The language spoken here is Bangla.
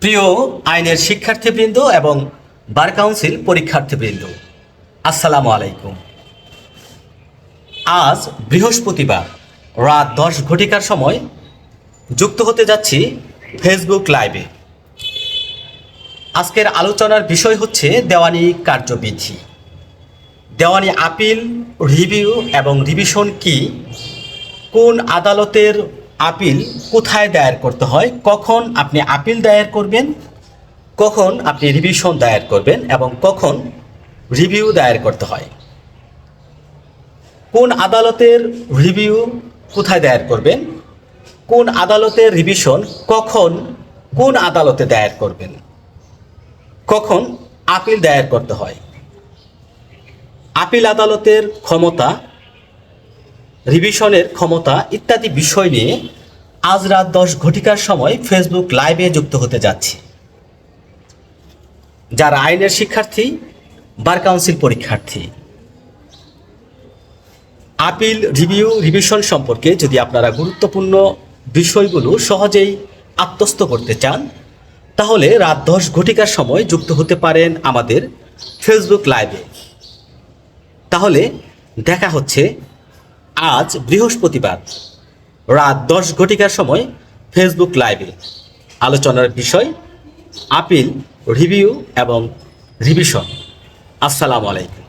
প্রিয় আইনের শিক্ষার্থীবৃন্দ এবং বার কাউন্সিল পরীক্ষার্থীবৃন্দ, আসসালামু আলাইকুম। আজ বৃহস্পতিবার, রাত দশ ঘটিকার সময় যুক্ত হতে যাচ্ছি ফেসবুক লাইভে। আজকের আলোচনার বিষয় হচ্ছে দেওয়ানি কার্যবিধি। দেওয়ানি আপিল, রিভিউ এবং রিভিশন কি? কোন আদালতের আপিল কোথায় দায়ের করতে হয়, কখন আপনি আপিল দায়ের করবেন, কখন আপনি রিভিশন দায়ের করবেন এবং কখন রিভিউ দায়ের করতে হয়। কোন আদালতের রিভিউ কোথায় দায়ের করবেন, কোন আদালতের রিভিশন কখন, কোন আদালতে দায়ের করবেন, কখন আপিল দায়ের করতে হয়। আপিল আদালতের ক্ষমতা রিভিশনের ক্ষমতা ইত্যাদি বিষয় নিয়ে আজ রাত দশ ঘটিকার সময় ফেসবুক লাইভে যুক্ত হতে যাচ্ছি। যারা আইনের শিক্ষার্থী, বার কাউন্সিল পরীক্ষার্থী। আপিল, রিভিউ রিভিশন সম্পর্কে যদি আপনারা গুরুত্বপূর্ণ বিষয়গুলো সহজেই আত্মস্থ করতে চান, তাহলে রাত দশ ঘটিকার সময় যুক্ত হতে পারেন আমাদের ফেসবুক লাইভে তাহলে দেখা হচ্ছে আজ বৃহস্পতিবার, রাত দশ ঘটিকার সময় ফেসবুক লাইভে আলোচনার বিষয়, আপিল রিভিউ এবং রিভিশন আসসালামু আলাইকুম।